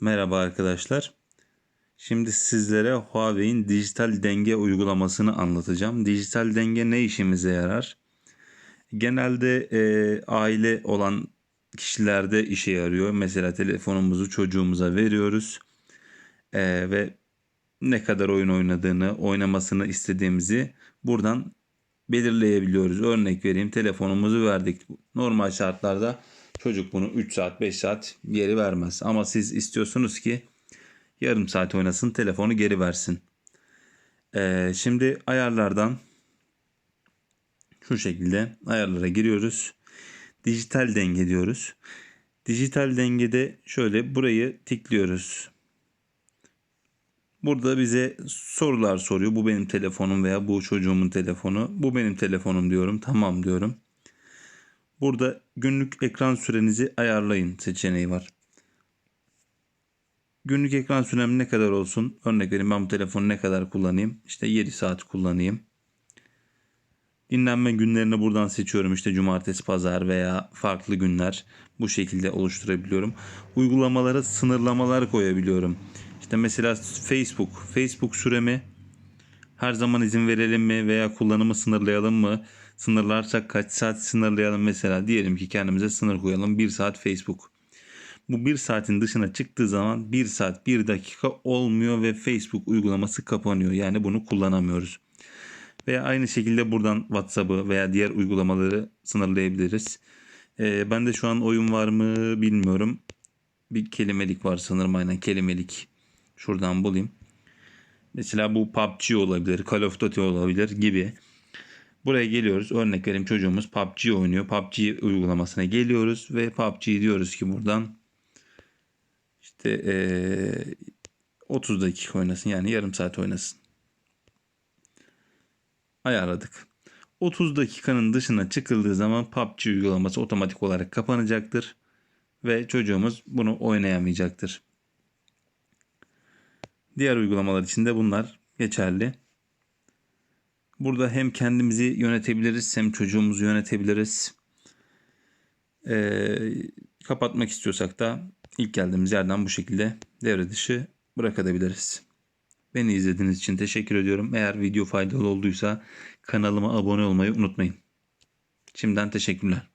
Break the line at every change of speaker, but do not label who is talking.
Merhaba arkadaşlar. Şimdi sizlere Huawei'in dijital denge uygulamasını anlatacağım. Dijital denge ne işimize yarar? Genelde e, aile olan kişilerde işe yarıyor. Mesela telefonumuzu çocuğumuza veriyoruz E, ve ne kadar oyun oynadığını, oynamasını istediğimizi buradan belirleyebiliyoruz. Örnek vereyim telefonumuzu verdik. Normal şartlarda çocuk bunu 3 saat 5 saat geri vermez. Ama siz istiyorsunuz ki yarım saat oynasın telefonu geri versin. Ee, şimdi ayarlardan şu şekilde ayarlara giriyoruz. Dijital denge diyoruz. Dijital dengede şöyle burayı tıklıyoruz. Burada bize sorular soruyor. Bu benim telefonum veya bu çocuğumun telefonu. Bu benim telefonum diyorum. Tamam diyorum. Burada günlük ekran sürenizi ayarlayın seçeneği var. Günlük ekran sürem ne kadar olsun? Örnek vereyim ben bu telefonu ne kadar kullanayım? İşte 7 saat kullanayım. Dinlenme günlerini buradan seçiyorum. İşte cumartesi, pazar veya farklı günler bu şekilde oluşturabiliyorum. Uygulamalara sınırlamalar koyabiliyorum. İşte mesela Facebook. Facebook süremi her zaman izin verelim mi veya kullanımı sınırlayalım mı? Sınırlarsak kaç saat sınırlayalım mesela diyelim ki kendimize sınır koyalım 1 saat Facebook. Bu 1 saatin dışına çıktığı zaman 1 saat 1 dakika olmuyor ve Facebook uygulaması kapanıyor. Yani bunu kullanamıyoruz. Veya aynı şekilde buradan WhatsApp'ı veya diğer uygulamaları sınırlayabiliriz. Ee, ben de şu an oyun var mı bilmiyorum. Bir kelimelik var sanırım aynen kelimelik. Şuradan bulayım. Mesela bu PUBG olabilir, Call of Duty olabilir gibi. Buraya geliyoruz. Örnek vereyim çocuğumuz PUBG oynuyor. PUBG uygulamasına geliyoruz ve PUBG diyoruz ki buradan işte ee, 30 dakika oynasın yani yarım saat oynasın. Ayarladık. 30 dakikanın dışına çıkıldığı zaman PUBG uygulaması otomatik olarak kapanacaktır ve çocuğumuz bunu oynayamayacaktır. Diğer uygulamalar için de bunlar geçerli. Burada hem kendimizi yönetebiliriz hem çocuğumuzu yönetebiliriz. Ee, kapatmak istiyorsak da ilk geldiğimiz yerden bu şekilde devre dışı bırakabiliriz. Beni izlediğiniz için teşekkür ediyorum. Eğer video faydalı olduysa kanalıma abone olmayı unutmayın. Şimdiden teşekkürler.